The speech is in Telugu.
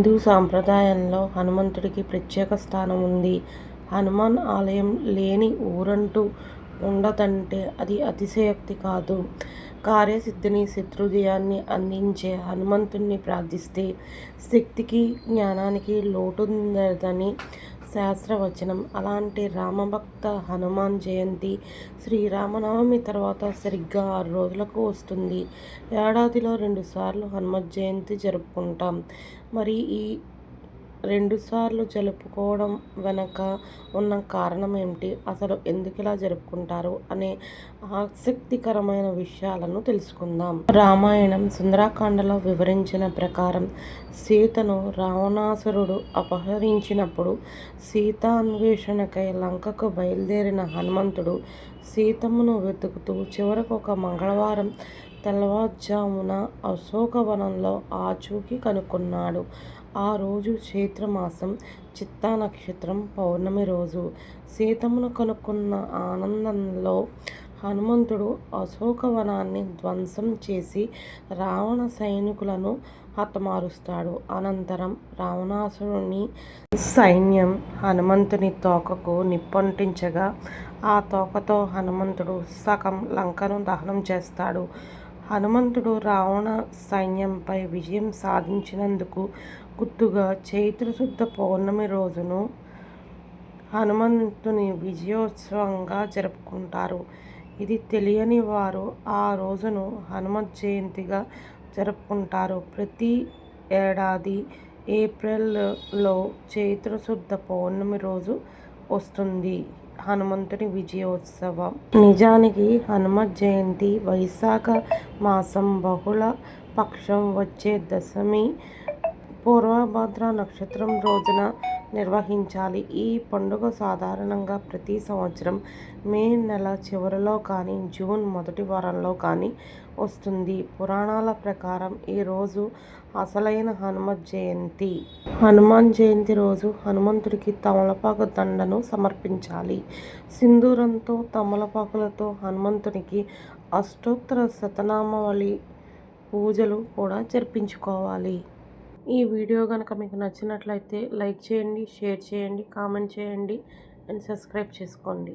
హిందూ సాంప్రదాయంలో హనుమంతుడికి ప్రత్యేక స్థానం ఉంది. హనుమాన్ ఆలయం లేని ఊరంటూ ఉండదంటే అది అతిశయోక్తి కాదు. కార్యసిద్ధిని, శత్రుజయాన్ని అందించే హనుమంతుణ్ణి ప్రార్థిస్తే శక్తికి, జ్ఞానానికి లోటుండదని శాస్త్రవచనం. అలాంటి రామభక్త హనుమాన్ జయంతి శ్రీరామనవమి తర్వాత సరిగ్గా ఆరు రోజులకు వస్తుంది. ఏడాదిలో రెండుసార్లు హనుమత్ జయంతి జరుపుకుంటాం. మరి ఈ రెండుసార్లు జరుపుకోవడం వెనక ఉన్న కారణం ఏమిటి అసలు ఎందుకు ఇలా జరుపుకుంటారు? అనే ఆసక్తికరమైన విషయాలను తెలుసుకుందాం. రామాయణం సుందరాకాండలో వివరించిన ప్రకారం సీతను రావణాసురుడు అపహరించినప్పుడు సీతాన్వేషణకై లంకకు బయలుదేరిన హనుమంతుడు సీతమ్మను వెతుకుతూ చివరకు ఒక మంగళవారం తెల్లవారుజామున అశోకవనంలో ఆచూకీ కనుక్కున్నాడు ఆ రోజు చైత్రమాసం చిత్తా నక్షత్రం పౌర్ణమి రోజు. సీతమును కనుక్కున్న ఆనందంలో హనుమంతుడు అశోకవనాన్ని ధ్వంసం చేసి రావణ సైనికులను హతమారుస్తాడు. అనంతరం రావణాసురుని సైన్యం హనుమంతుని తోకకు నిప్పంటించగా ఆ తోకతో హనుమంతుడు సగం లంకను దహనం చేస్తాడు. హనుమంతుడు రావణ సైన్యంపై విజయం సాధించినందుకు గుర్తుగా చైత్రశుద్ధ పౌర్ణమి రోజును హనుమంతుని విజయోత్సవంగా జరుపుకుంటారు. ఇది తెలియని వారు ఆ రోజును హనుమత్ జయంతిగా జరుపుకుంటారు. ప్రతి ఏడాది ఏప్రిల్లో చైత్రశుద్ధ పౌర్ణమి రోజు వస్తుంది హనుమంతుని విజయోత్సవం. నిజానికి హనుమత్ జయంతి వైశాఖ మాసం బహుళ పక్షం వచ్చే దశమి పూర్వభద్ర నక్షత్రం రోజున నిర్వహించాలి. ఈ పండుగ సాధారణంగా ప్రతి సంవత్సరం మే నెల చివరిలో కానీ, జూన్ మొదటి వారంలో కానీ వస్తుంది. పురాణాల ప్రకారం ఈరోజు అసలైన హనుమత్ జయంతి. హనుమాన్ జయంతి రోజు హనుమంతుడికి తమలపాకు దండను సమర్పించాలి. సింధూరంతో, తమలపాకులతో హనుమంతునికి అష్టోత్తర శతనామావళి పూజలు కూడా జరిపించుకోవాలి. ఈ వీడియో కనుక మీకు నచ్చినట్లయితే లైక్ చేయండి, షేర్ చేయండి, కామెంట్ చేయండి అండ్ సబ్స్క్రైబ్ చేసుకోండి.